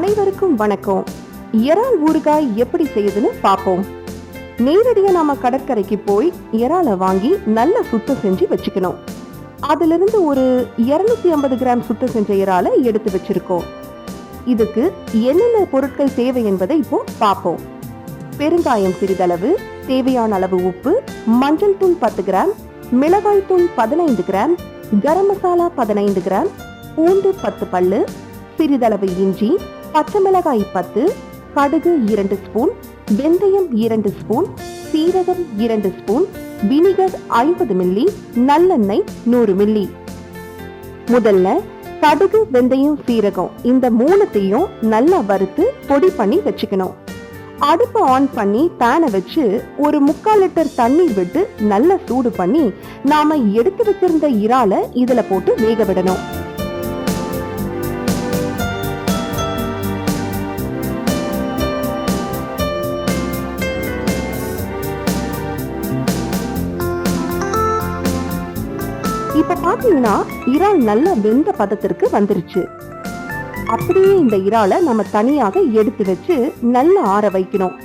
அனைவருக்கும் வணக்கம். இறால் ஊறுகாய் எப்படி செய்யுதுன்னு பார்ப்போம். நேரடியா நாம கடற்கரைக்கு போய் இறாலை வாங்கி நல்லா சுத்தம் செஞ்சு வச்சுக்கணும். அதிலிருந்து ஒரு 250 ஐம்பது கிராம் சுத்தம் செஞ்ச இறாலை எடுத்து வச்சிருக்கோம். இதுக்கு என்னென்ன பொருட்கள் தேவை என்பதை இப்போ பார்ப்போம். பெருங்காயம் சிறிதளவு தேவையான அளவு உப்பு மஞ்சள் தூள் பத்து கிராம் மிளகாய் தூள் பதினைந்து கிராம் கரம் மசாலா பதினைந்து கிராம் பூண்டு பத்து பல்லு சிறிதளவு இஞ்சி பச்சை மிளகாய் பத்து கடுகு இரண்டு ஸ்பூன் வெந்தயம் இரண்டு ஸ்பூன் சீரகம் இரண்டு ஸ்பூன் வினிகர் ஐம்பது மில்லி நல்லெண்ணெய் நூறு மில்லி. முதல்ல கடுகு வெந்தயம் சீரகம் இந்த மூணுத்தையும் நல்லா வறுத்து பொடி பண்ணி வச்சுக்கணும். அடுப்பை ஆன் பண்ணி பேனை வச்சு ஒரு முக்கால் லிட்டர் தண்ணீர் விட்டு நல்லா சூடு பண்ணி நாம எடுத்து வச்சிருந்த இறால இதுல போட்டு வேக விடணும். இப்ப பாத்தீங்கன்னா இறால் நல்லா வெந்த பதத்திற்கு வந்துருச்சு. அப்படியே இந்த இறாலை நம்ம தனியாக எடுத்து வச்சு நல்லா ஆற வைக்கணும்.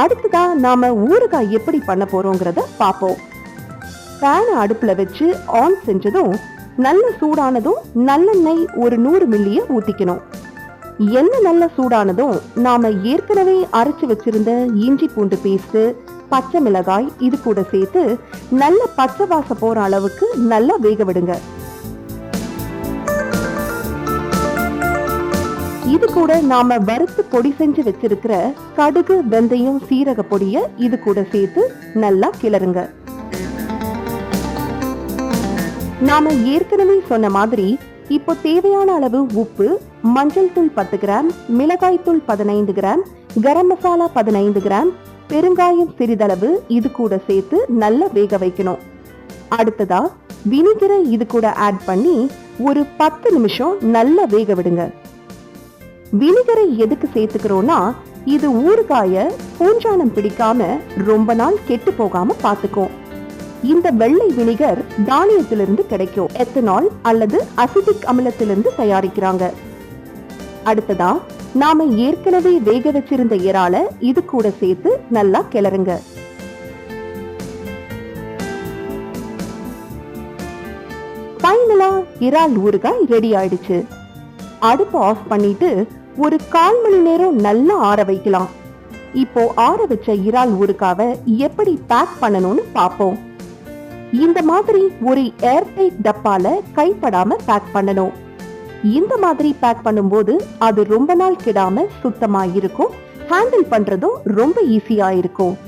அடுத்ததா நாம ஊறுகாய் எப்படி பண்ண போறோங்கிறத பார்ப்போம் பேனை அடுப்புல வச்சு ஆன் செஞ்சதும் நல்ல சூடானதும் நல்லெண்ணெய் ஒரு நூறு மில்லிய ஊத்திக்கணும். எண்ணெய் நல்ல சூடானதும் நாம ஏற்கனவே அரைச்சு வச்சிருந்த இஞ்சி பூண்டு பேஸ்ட் பச்சை மிளகாய் இது கூட சேர்த்து நல்ல பச்சை வாச போற அளவுக்கு நல்லா வேக விடுங்க. இது கூட நாம வறுத்து பொடி செஞ்சு வச்சிருக்கிற கடுகு வெந்தயம் சீரக பொடிய இது கூட சேர்த்து நல்லா கிளறுங்க. நாம ஏற்கனவே சொன்ன மாதிரி இப்போ தேவையான அளவு உப்பு மஞ்சள் தூள் பத்து கிராம் மிளகாய் தூள் பதினைந்து கிராம் கரம் மசாலா பதினைந்து கிராம் பெருங்காயம் சிறிதளவு இது கூட சேர்த்து நல்லா வேக வைக்கணும். அடுத்ததா வினிகரை இது கூட ஆட் பண்ணி ஒரு பத்து நிமிஷம் நல்லா வேக விடுங்க. வினிகரை எதுக்கு சேர்த்துக்கிறோம்னா இது ஊறுகாய பூஞ்சானம் பிடிக்காம ரொம்ப நாள் கெட்டு போகாம பாத்துக்கும் இந்த வெள்ளை வினிகர் தானியத்திலிருந்து கிடைக்கும். எத்தனால் அல்லது அசிட்டிக் அமிலத்திலிருந்து தயாரிக்கிறாங்க. அடுத்ததா நாம ஏற்கனவே வேக வச்சிருந்த இறால இது கூட சேர்த்து நல்லா கிளறுங்க. ஃபைனலா இறால் ஊறுகாய் ரெடி ஆயிடுச்சு. அடுப்பு ஆஃப் பண்ணிட்டு ஒரு கால் மணி நேரம் நல்லா ஆற வைக்கலாம். இப்போ ஆற வச்ச இறால் ஊறுகாவை எப்படி பேக் பண்ணணும்னு பாப்போம் இந்த மாதிரி ஒரு ஏர்டைட் டப்பால கைப்படாம பேக் பண்ணணும். இந்த மாதிரி பேக் பண்ணும்போது அது ரொம்ப நாள் கெடாம சுத்தமா இருக்கும். ஹேண்டில் பண்றதும் ரொம்ப ஈஸியா இருக்கும்.